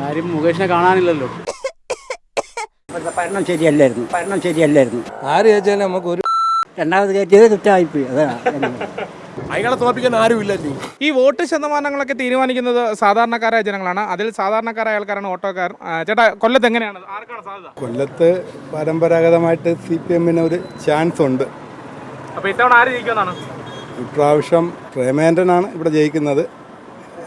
കാര്യം മുകേഷിനെ കാണാനില്ലല്ലോ. ഭരണം ശരിയല്ലായിരുന്നു ഭരണം ശരിയല്ലായിരുന്നു. ആര് ചോദിച്ചാലും നമുക്ക് ഒരു രണ്ടാമത് കയറ്റിയത് കുറ്റമായിപ്പോയി അതാണ് അയാളെ തോൽപ്പിക്കാൻ ആരുമില്ല നീ ഈ വോട്ട് ശതമാനങ്ങളൊക്കെ തീരുമാനിക്കുന്നത് സാധാരണക്കാരായ ജനങ്ങളാണ്. അതിൽ സാധാരണക്കാരായ ആൾക്കാരാണ് ഓട്ടോക്കാർ. ചേട്ടാ കൊല്ലത്ത് എങ്ങനെയാണ്? ആർക്കാണ് സാധ്യത? കൊല്ലത്ത് പരമ്പരാഗതമായിട്ട് സി പി എമ്മിന് ഒരു ചാൻസ് ഉണ്ട്. അപ്പൊ ഇത്തവണ ആര് ജയിക്കുമെന്നാണ്? ഇപ്രാവശ്യം പ്രേമേന്ദ്രനാണ് ഇവിടെ ജയിക്കുന്നത്.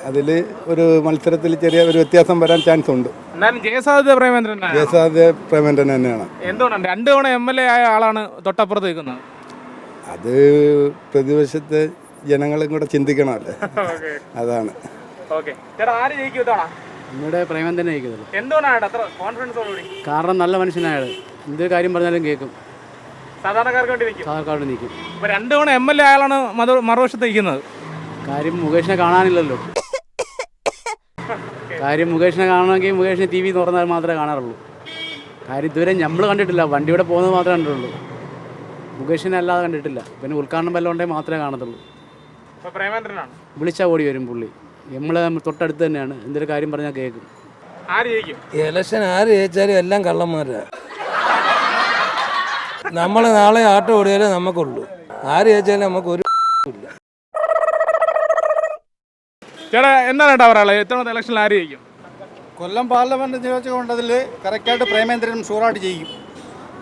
അതിൽ ഒരു മത്സരത്തിൽ ചെറിയ ഒരു വ്യത്യാസം വരാൻ ചാൻസ് ഉണ്ട്. എന്നാലും ജയസാധ്യത പ്രേമേന്ദ്രൻ പ്രേമേന്ദ്രൻ തന്നെയാണ്. എന്തുകൊണ്ടാണ്? രണ്ട് തവണ എം എൽ എ ആയ ആളാണ് തൊട്ടപ്പുറത്ത് നിൽക്കുന്നത്. അത് പ്രതിപക്ഷത്തെ ജനങ്ങളും കൂടെ ചിന്തിക്കണമല്ലേ. അതാണ്. ഓക്കെ. ചേട്ടാ ആര് ജയിക്കും ഇത്തവണ? നമ്മുടെ പ്രേമം തന്നെ ജയിക്കുന്നുള്ളൂ എന്തുകൊണ്ടാണ് അത്ര കോൺഫിഡൻസോടുകൂടി കാരണം നല്ല മനുഷ്യനായത് എന്ത് കാര്യം പറഞ്ഞാലും കേൾക്കും. സാധാരണക്കാർക്ക് വേണ്ടി സാധാരണക്കാരോട് നിൽക്കും. രണ്ട് തവണ എം എൽ എ ആയാലാണ് മറുവശത്ത് നിൽക്കുന്നത്. കാര്യം മുകേഷിനെ കാണാനില്ലല്ലോ. കാര്യം മുകേഷിനെ കാണണമെങ്കിൽ മുകേഷിനെ ടി വി തുറന്നാൽ മാത്രമേ കാണാറുള്ളൂ. കാര്യം ഇതുവരെ നമ്മൾ കണ്ടിട്ടില്ല. വണ്ടിയുടെ പോകുന്നത് മാത്രമേ കണ്ടിട്ടുള്ളൂ. മുകേഷിനെ അല്ലാതെ കണ്ടിട്ടില്ല. പിന്നെ ഉദ്ഘാടനം വല്ലതും ഉണ്ടെങ്കിൽ മാത്രമേ കാണത്തുള്ളൂ. വിളിച്ചാൽ ഓടി വരും പുള്ളി. നമ്മൾ തൊട്ടടുത്ത് തന്നെയാണ്. എന്തൊരു കാര്യം പറഞ്ഞാൽ കേൾക്കും. ഇലക്ഷൻ ആര് ജയിച്ചാലും എല്ലാം കള്ളന്മാരാ. നമ്മൾ നാളെ ആട്ടം ഓടിയാലേ നമുക്കുള്ളൂ. ആര് ജയിച്ചാലും നമുക്ക് ഒരു ഇല്ല. ചേട്ടാ എന്താണ് ചേട്ടാ പറയാനുള്ളത്? ഇലക്ഷനിൽ ആര് ജയിക്കും? കൊല്ലം പാർലമെന്റ് നിയോജകമണ്ഡലത്തിൽ കറക്റ്റായിട്ട് പ്രേമേന്ദ്രൻ ഷൂറായിട്ട് ചെയ്യും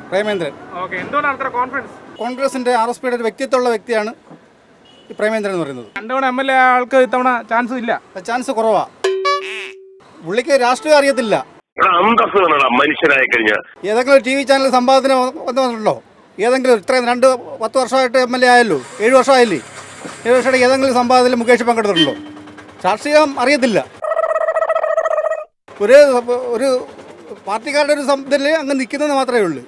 പ്രേമേന്ദ്രൻ. ഓക്കെ എന്തുകൊണ്ടാണ് അത്ര കോൺഫിഡൻസ് കോൺഗ്രസിന്റെ ആർ എസ് പിയുടെ ഒരു വ്യക്തിത്വമുള്ള വ്യക്തിയാണ് ഈ പ്രേമേന്ദ്രൻ എന്ന് പറയുന്നത്. രണ്ട് തവണ എം എൽ എ ആൾക്ക് ഇത്തവണ ചാൻസ് ഇല്ല. ചാൻസ് കുറവാ. പുള്ളിക്ക് രാഷ്ട്രീയം അറിയത്തില്ല. അന്തസ് മനുഷ്യനായി കഴിഞ്ഞാൽ ഏതെങ്കിലും ടി വി ചാനൽ സംവാദത്തിന് വന്നിട്ടുണ്ടോ? ഏതെങ്കിലും ഇത്രയും രണ്ട് പത്ത് വർഷമായിട്ട് എം എൽ എ ആയല്ലോ? ഏഴ് വർഷമായില്ലേ? ഏഴ് വർഷമായിട്ട് ഏതെങ്കിലും സംവാദത്തിൽ മുകേഷ് പങ്കെടുത്തിട്ടുണ്ടോ? രാഷ്ട്രീയം അറിയത്തില്ല. ഒരു ഒരു പാർട്ടിക്കാരുടെ ഒരു ഇതിൽ അങ്ങ് നിൽക്കുന്നതെന്ന് മാത്രമേ ഉള്ളൂ.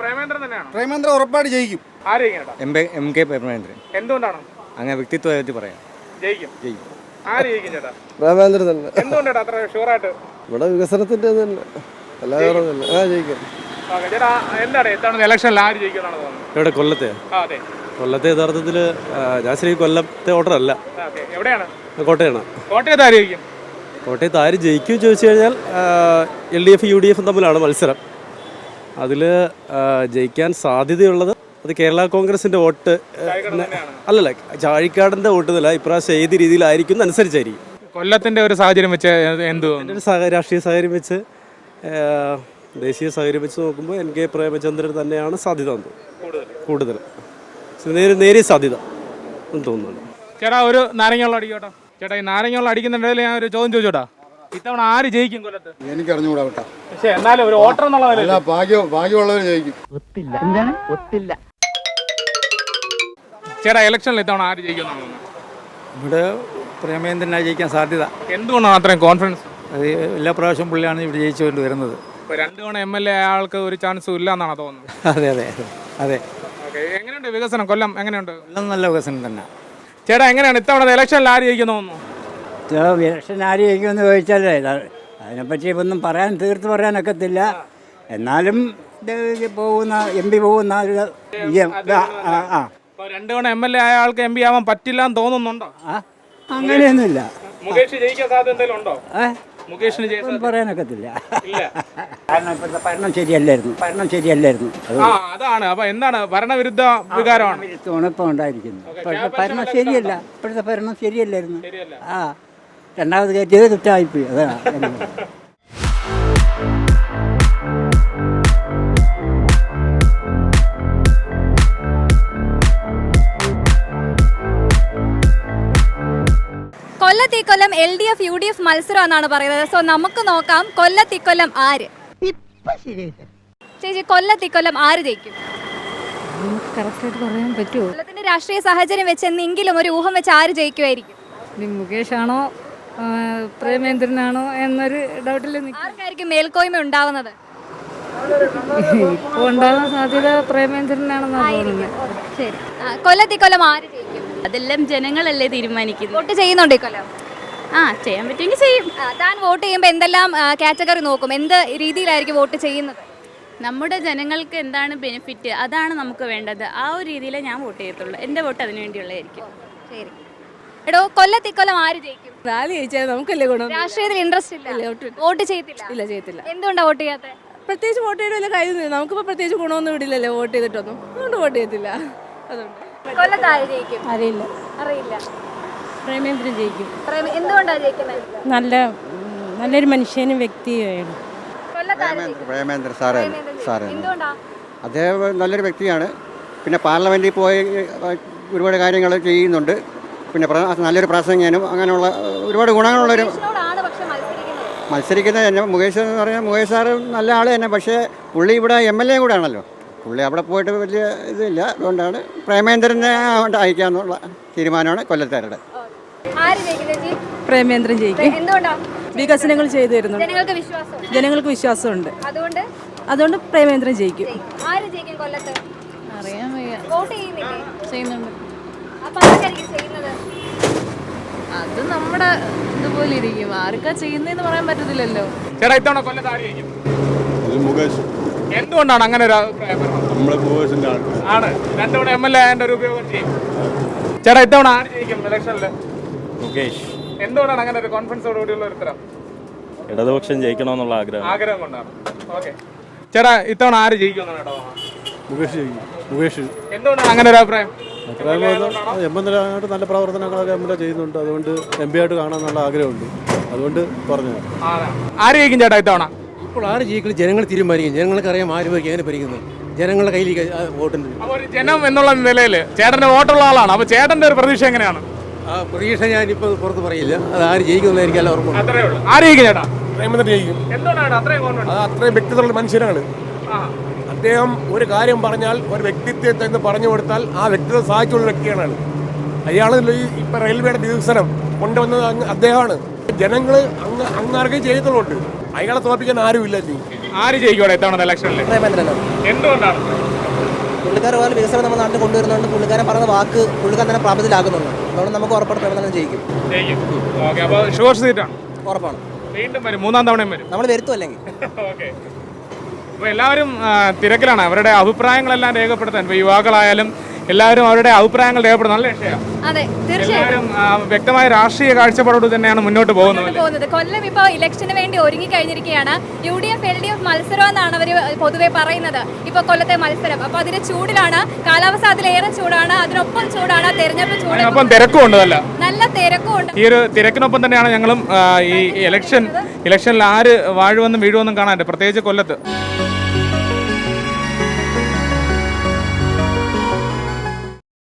പ്രേമേന്ദ്രൻ തന്നെയാണ്? പ്രേമേന്ദ്രൻ ഉറപ്പായിട്ട് ജയിക്കും. ആര് ജയിക്കും ചേട്ടാ എം കെ പ്രേമേന്ദ്രൻ. എന്തുകൊണ്ടാണ്? അങ്ങനെ വ്യക്തിത്വമായിട്ട് പറയാം. ജയിക്കും. ജയിക്കും. ആര് ജയിക്കും ചേട്ടാ? പ്രേമേന്ദ്രൻ തന്നെ. എന്തുകൊണ്ടാണ് അത്ര ഷുവറായിട്ട്? ഇവിടെ വികസനത്തിന്റെ തന്നെ. എല്ലാവരും ആ ജയിക്കും. എന്താണ് ഇലക്ഷനിൽ ആര് ജയിക്കും ഇവിടെ കൊല്ലത്തെ? അതെ. കൊല്ലത്തെ യഥാർത്ഥത്തിൽ ഞാൻ ശരി കൊല്ലത്തെ ഓർഡറല്ല അല്ല എവിടെയാണ്? കോട്ടയാണ്. കോട്ടയത്ത് ആര് ജയിക്കും? കോട്ടയത്ത് ആര് ജയിക്കും ചോദിച്ചു കഴിഞ്ഞാൽ L D F U D എഫും തമ്മിലാണ് മത്സരം. അതിൽ ജയിക്കാൻ സാധ്യതയുള്ളത് അത് കേരള കോൺഗ്രസിന്റെ വോട്ട് അല്ലല്ല ചാഴിക്കാടന്റെ വോട്ട് നില ഇപ്രാവശ്യം ഏത് രീതിയിലായിരിക്കും അനുസരിച്ചായിരിക്കും കൊല്ലത്തിന്റെ ഒരു സാഹചര്യം വെച്ച് എന്തോ ഒരു രാഷ്ട്രീയ സാഹചര്യം വെച്ച് ദേശീയ സാഹചര്യം വെച്ച് നോക്കുമ്പോൾ എൻ കെ പ്രേമചന്ദ്രൻ തന്നെയാണ് സാധ്യത. കൂടുതൽ. നേരിയ നേരിയ സാധ്യത എന്ന് തോന്നുന്നുണ്ട്. ചേട്ടാ ഒരു നാരങ്ങയുള്ള അടിക്കോട്ടോ ചേട്ടാ ഈ നാരങ്ങയുള്ള അടിക്കുന്നുണ്ടെങ്കിൽ ഞാൻ ഒരു ചോദ്യം ചോദിച്ചോട്ടാ. ഇത്തവണ ആര് ജയിക്കും കൊല്ലത്ത്? എനിക്ക് അറിഞ്ഞുകൂടാ കേട്ടോ പക്ഷേ എന്നാലും ഒരു ഓട്ടർ എന്നുള്ള നിലയിൽ അല്ല ഭാഗ്യം ഭാഗ്യമുള്ളവർ ജയിക്കും. ചേട്ടാ ഇലക്ഷനിൽ ഇത്തവണ ആര് ജയിക്കും ഇവിടെ പ്രേമേന്ദ്രനായി ജയിക്കാൻ സാധ്യത. എന്തുകൊണ്ടാണ് അത്രയും കോൺഫിഡൻസ് അത് എല്ലാ പ്രാവശ്യം പുള്ളിയാണ് ഇവിടെ ജയിച്ചുകൊണ്ട് വരുന്നത്. രണ്ടു രണ്ട് തവണ എം എൽ എ ആൾക്ക് ഒരു ചാൻസും ഇല്ല എന്നാണ് തോന്നുന്നത് അതെ അതെ അതെ. ഓക്കെ. എങ്ങനെയുണ്ട് വികസനം? കൊല്ലം എങ്ങനെയുണ്ട്? കൊല്ലം നല്ല വികസനം തന്നെ. ചേട്ടാ എങ്ങനെയാണ് ഇത്തവണ ഇലക്ഷനിൽ ആര് ജയിക്കുന്നു തോന്നുന്നു? ഇലക്ഷൻ ആര് ജയിക്കുമെന്ന് ചോദിച്ചാലേ അതിനെപ്പറ്റി ഒന്നും പറയാൻ തീർത്ത് പറയാനൊക്കത്തില്ല. എന്നാലും പോകുന്ന എം പി പോകുന്ന ഒരു. ആ, രണ്ടു തവണ എം എൽ എ ആയ ആൾക്ക് എം പി ആവാൻ പറ്റില്ല എന്ന് തോന്നുന്നുണ്ടോ അങ്ങനെയൊന്നുമില്ല. മുകേഷ് ജയിക്കാൻ സാധ്യത എന്തെങ്കിലും ഉണ്ടോ? ഏ? മുകേഷിന് ഒന്നും പറയാനൊക്കത്തില്ല. ഇല്ല. കാരണം ഇപ്പോഴത്തെ ഭരണം ശരിയല്ലായിരുന്നു. ഭരണം ശരിയല്ലായിരുന്നു. അത് ആ അതാണ്. അപ്പൊ എന്താണ്? ഭരണവിരുദ്ധ വികാരമാണ്. വിരുദ്ധമാണ് ഇപ്പോൾ ഉണ്ടായിരിക്കുന്നത് ഇപ്പോഴത്തെ ഭരണം ശരിയല്ല. ഇപ്പോഴത്തെ ഭരണം ശരിയല്ലായിരുന്നു. ശരിയല്ല. ആ രണ്ടാമത് കയറ്റിയത് കുറ്റമായിപ്പോയി അതാണ് കൊല്ലത്ത് ഇക്കൊല്ലം L D F U D F മത്സരം എന്നാണ് പറയുന്നത്. സോ നമുക്ക് നോക്കാം കൊല്ലത്ത് ഇക്കൊല്ലം ആര് ചേച്ചി കൊല്ലത്ത് ഇക്കൊല്ലം ആര് ജയിക്കും? കറക്റ്റായിട്ട് പറയാൻ പറ്റുമോ? കൊല്ലത്തിന്റെ രാഷ്ട്രീയ സാഹചര്യം വെച്ച് ഒരു ഊഹം വെച്ച് ആര് ജയിക്കുമായിരിക്കും ഇനി മുകേഷാണോ പ്രേമേന്ദ്രനാണോ എന്നൊരു ഡൗട്ടിൽ ആർക്കായിരിക്കും മേൽക്കോയ്മ ഉണ്ടാവുന്നത്? ഉണ്ടാകാൻ സാധ്യത പ്രേമേന്ദ്രനാണെന്നാണ് തോന്നുന്നത്. ശരി. കൊല്ലത്ത് ആര് അതെല്ലാം ജനങ്ങളല്ലേ തീരുമാനിക്കുന്നത്? വോട്ട് ചെയ്യുന്നുണ്ട് ഇക്കൊല്ലം ആ ചെയ്യാൻ പറ്റുമെങ്കിൽ ചെയ്യും. ആ, താൻ വോട്ട് ചെയ്യുമ്പോൾ എന്തെല്ലാം കാറ്റഗറി നോക്കും? എന്ത് രീതിയിലായിരിക്കും വോട്ട് ചെയ്യുന്നത്? നമ്മുടെ ജനങ്ങൾക്ക് എന്താണ് ബെനിഫിറ്റ്? അതാണ് നമുക്ക് വേണ്ടത്. ആ ഒരു രീതിയിലേ ഞാൻ വോട്ട് ചെയ്യത്തുള്ളൂ. എന്റെ വോട്ട് അതിനു വേണ്ടിയുള്ളതായിരിക്കും. ശരി. എടോ കൊല്ലത്ത് ഇക്കൊല്ലം ആര് ജയിക്കും? റാലി ജയിച്ചാൽ നമുക്കല്ലേ ഗുണം? രാഷ്ട്രീയത്തിൽ ഇൻട്രസ്റ്റ് ഇല്ല. വോട്ട് ചെയ്യത്തില്ല. ഇല്ല ചെയ്യത്തില്ല. എന്തുകൊണ്ടാ വോട്ട് ചെയ്യാത്ത? പ്രത്യേകിച്ച് വോട്ട് ചെയ്യണ വല്ല കാര്യം നമുക്കിപ്പോൾ പ്രത്യേകിച്ച് ഗുണമൊന്നും ഇടില്ലല്ലോ വോട്ട് ചെയ്തിട്ടൊന്നും. അതുകൊണ്ട് വോട്ട് ചെയ്യത്തില്ല. അതുകൊണ്ട്. കൊല്ലത്ത് ആര് ജയിക്കും അറിയില്ല. അറിയില്ല. പ്രേമേന്ദ്രൻ ജയിക്കും. പ്രേമ എന്തുകൊണ്ടാണ് ജയിക്കുന്നത്? നല്ല നല്ലൊരു മനുഷ്യനും വ്യക്തിയാണ് കൊല്ലത്ത് ആര് ജയിക്കും പ്രേമേന്ദ്ര സാറേ പ്രേമേന്ദ്രൻ ജയിക്കും. എന്തുകൊണ്ടാ? അദ്ദേഹം നല്ലൊരു വ്യക്തിയാണ്. പിന്നെ പാർലമെന്റിൽ പോയി ഏഹ്, ഒരുപാട് കാര്യങ്ങൾ ചെയ്യുന്നുണ്ട്. പിന്നെ പ്ര- നല്ലൊരു പ്രാസംഗികനും അങ്ങനെയുള്ള ഏഹ്, ഒരുപാട് ഗുണങ്ങളുള്ളൊരു മുകേഷിനോടാണ് പക്ഷെ മത്സരിക്കുന്നത്. മത്സരിക്കുന്ന തന്നെ മുകേഷ് എന്ന് പറഞ്ഞാൽ മുകേഷ് സാറ് നല്ല ആൾ തന്നെ. പക്ഷേ പുള്ളി ഇവിടെ എം എൽ എ കൂടെ ആണല്ലോ. പുള്ളി അവിടെ പോയിട്ട് വലിയ ഇതില്ല. അതുകൊണ്ടാണ് പ്രേമേന്ദ്രനെ കൊണ്ട് അയക്കാന്നുള്ള തീരുമാനമാണ് കൊല്ലത്താരുടെ. പ്രേമേന്ദ്രൻ ജയിക്കും. വികസനങ്ങൾ ചെയ്തു തരുന്നു ജനങ്ങൾക്ക് വിശ്വാസം. ജനങ്ങൾക്ക് വിശ്വാസമുണ്ട്. അതുകൊണ്ട്? അതുകൊണ്ട് പ്രേമേന്ദ്രൻ ജയിക്കും. ആര് ജയിക്കും കൊല്ലത്ത്? അറിയാൻ വയ്യ. ചെയ്യുന്നുണ്ട്. അത് നമ്മുടെ ഇതുപോലെ ഇരിക്കും. ആർക്കാ ചെയ്യുന്നതെന്ന് പറയാൻ പറ്റത്തില്ലല്ലോ. ചേട്ടാ ഇത്തവണ കൊല്ലത്ത് ആര് ജയിക്കും? മുകേഷ്. എന്തുകൊണ്ടാണ് അങ്ങനെ ഒരു അഭിപ്രായം ആൾ ആണ്. രണ്ടുകൂടെ എം എൽ എ ആയതിന്റെ ഒരു ഉപയോഗം ചെയ്യും. ചേട്ടാ ഇത്തവണ ആര് ജയിക്കും ഇലക്ഷനിൽ മുകേഷ്. എന്തുകൊണ്ടാണ് അങ്ങനെ ഒരു കോൺഫിഡൻസോട് കൂടിയുള്ള ഒരു ഉത്തരം? ഇടതുപക്ഷം ജയിക്കണമെന്നുള്ള ആഗ്രഹം. ആഗ്രഹം കൊണ്ടാണ്. ഓക്കെ ചേട്ടാ ഇത്തവണ ആര് ജയിക്കുമെന്നാണ് കേട്ടോ മുകേഷ് ജയിക്കും. മുകേഷ്. എന്തുകൊണ്ടാണ് അങ്ങനെ ഒരു അഭിപ്രായം? എം എൽ എ ആയിട്ട് നല്ല പ്രവർത്തനങ്ങളൊക്കെ എം എൽ എ ചെയ്യുന്നുണ്ട്. അതുകൊണ്ട് എം പി ആയിട്ട് കാണാമെന്നുള്ള ആഗ്രഹമുണ്ട്. അതുകൊണ്ട് പറഞ്ഞു ആണ്. ആര് ജയിക്കും ചേട്ടാ ഇത്തവണ? ഇപ്പോൾ ആര് ജയിക്കണം ജനങ്ങൾ തീരുമാനിക്കും. ജനങ്ങൾക്ക് അറിയാം ആര് ഭരിക്കും എങ്ങനെ ഭരിക്കുന്നത് ജനങ്ങളുടെ കയ്യിൽ വോട്ടുണ്ട് ഒരു ജനം എന്നുള്ള നിലയിൽ ചേട്ടന്റെ വോട്ടുള്ള ആളാണ്. അപ്പൊ ചേട്ടന്റെ ഒരു പ്രതീക്ഷ എങ്ങനെയാണ്? ആ പ്രതീക്ഷ ഞാനിപ്പോൾ പുറത്ത് പറയില്ല. അത് ആര് ജയിക്കുന്നതായിരിക്കും എനിക്ക് എല്ലാം ഉറപ്പുണ്ട് അത്രേ ഉള്ളൂ. ആര് ജയിക്കും ചേട്ടാ? പ്രേമേന്ദ്രൻ ജയിക്കും. എന്തുകൊണ്ടാണ് അത്രയും കോൺഫിഡൻസ് അത് അത്രയും വ്യക്തിത്വമുള്ള മനുഷ്യനാണ്. അദ്ദേഹം ഒരു കാര്യം പറഞ്ഞാൽ ഒരു വ്യക്തിത്വത്തെ എന്ന് പറഞ്ഞു കൊടുത്താൽ ആ വ്യക്തിത്വം സഹായിച്ചുള്ള വ്യക്തിയാണ്. അയാൾ. ഈ ഇപ്പൊ റെയിൽവേയുടെ വികസനം കൊണ്ടുവന്നത് അദ്ദേഹമാണ്. ജനങ്ങൾ അങ്ങ് അങ്ങാർക്കും ചെയ്യത്തുള്ളുണ്ട് അയാളെ തോൽപ്പിക്കാൻ ആരുമില്ല നീ ആര് ജയിക്കോടെ ഇത്തവണ ഇലക്ഷനിൽ എന്തുകൊണ്ടാണ്? പുള്ളിക്കാർ പോലെ വികസനം നമ്മുടെ നാട്ടിൽ കൊണ്ടുവരുന്നുണ്ട്. പുള്ളിക്കാരൻ പറഞ്ഞ വാക്ക് പുള്ളിക്കാരൻ തന്നെ പ്രാബല്യത്തിലാക്കുന്നുണ്ട് അതുകൊണ്ട് നമുക്ക് ഉറപ്പാണ് പ്രേമേന്ദ്രൻ ജയിക്കും. ജയിക്കും. ഓക്കെ അപ്പൊ ഷുവർ സീറ്റാണ്. ഉറപ്പാണ്. വീണ്ടും വരും. മൂന്നാം തവണയും വരും. നമ്മൾ വരുത്തും അല്ലെങ്കിൽ. ഓക്കെ. അപ്പോൾ എല്ലാവരും തിരക്കിലാണ്. അവരുടെ അഭിപ്രായങ്ങളെല്ലാം രേഖപ്പെടുത്താൻ ഇപ്പോൾ യുവാക്കളായാലും എല്ലാവരും അവരുടെ അഭിപ്രായങ്ങൾ രേഖപ്പെടുന്നു നല്ല വിഷയമാണ് അതെ തീർച്ചയായും. എല്ലാവരും ആ, വ്യക്തമായ രാഷ്ട്രീയ കാഴ്ചപ്പാടോട് തന്നെയാണ് മുന്നോട്ട് പോകുന്നത് പോകുന്നത്. കൊല്ലം ഇപ്പോൾ ഇലക്ഷന് വേണ്ടി ഒരുങ്ങി കഴിഞ്ഞിരിക്കുകയാണ് U D F L D F മത്സരം എന്നാണ് അവർ പൊതുവെ പറയുന്നത്. ഇപ്പോൾ കൊല്ലത്തെ മത്സരം. അപ്പോൾ അതിന്റെ ചൂടിലാണ് കാലാവസ്ഥ അതിലേറെ ചൂടാണ് അതിനൊപ്പം ചൂടാണ് തെരഞ്ഞെടുപ്പ് ചൂട് അപ്പം തിരക്കും ഉണ്ട് നല്ല നല്ല തിരക്കും ഉണ്ട്. ഈ ഒരു തിരക്കിനൊപ്പം തന്നെയാണ് ഞങ്ങളും ആ, ഈ ഇലക്ഷൻ ഇലക്ഷനിൽ ആര് വാഴുവെന്നും വീഴുവെന്നും കാണാൻ പ്രത്യേകിച്ച് കൊല്ലത്ത്.